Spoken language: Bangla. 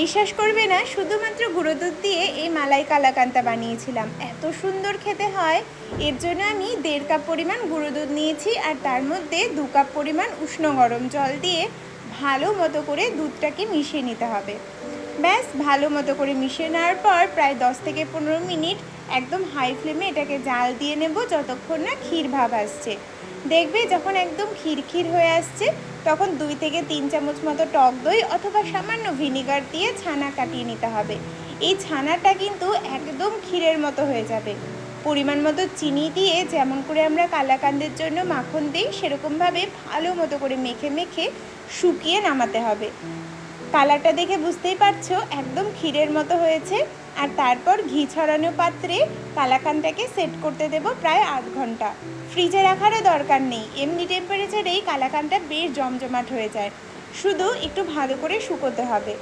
বিশ্বাস করবে না, শুধুমাত্র গুঁড়ো দুধ দিয়ে এই মালাই কালাকান্তা বানিয়েছিলাম। এত সুন্দর খেতে হয়। এর জন্য আমি দেড় কাপ পরিমাণ গুঁড়ো দুধ নিয়েছি আর তার মধ্যে দু কাপ পরিমাণ উষ্ণ গরম জল দিয়ে ভালো মতো করে দুধটাকে মিশিয়ে নিতে হবে। ব্যাস, ভালো মতো করে মিশিয়ে নেওয়ার পর প্রায় দশ থেকে পনেরো মিনিট একদম হাই ফ্লেমে এটাকে জাল দিয়ে নেব যতক্ষণ না ক্ষীর ভাব আসছে। দেখবে যখন একদম ক্ষীর ক্ষীর হয়ে আসছে, তখন দুই থেকে তিন চামচ মতো টক দই অথবা সামান্য ভিনিগার দিয়ে ছানা কাটিয়ে নিতে হবে। এই ছানাটা কিন্তু একদম ক্ষীরের মতো হয়ে যাবে। পরিমাণ মতো চিনি দিয়ে যেমন করে আমরা কালাকান্দের জন্য মাখন দিই, সেরকমভাবে ভালো মতো করে মেখে মেখে শুকিয়ে নামাতে হবে। কালারটা দেখে বুঝতেই পারছ, একদম ক্ষীরের মতো হয়েছে। আর তারপর ঘি ছড়ানো পাত্রে কালাকানটাকে সেট করতে দেব প্রায় আধ ঘণ্টা। ফ্রিজে রাখারও দরকার নেই, এমনি টেম্পারেচারেই কালাকানটা বেশ জমজমাট হয়ে যায়। শুধু একটু ভালো করে শুকোতে হবে।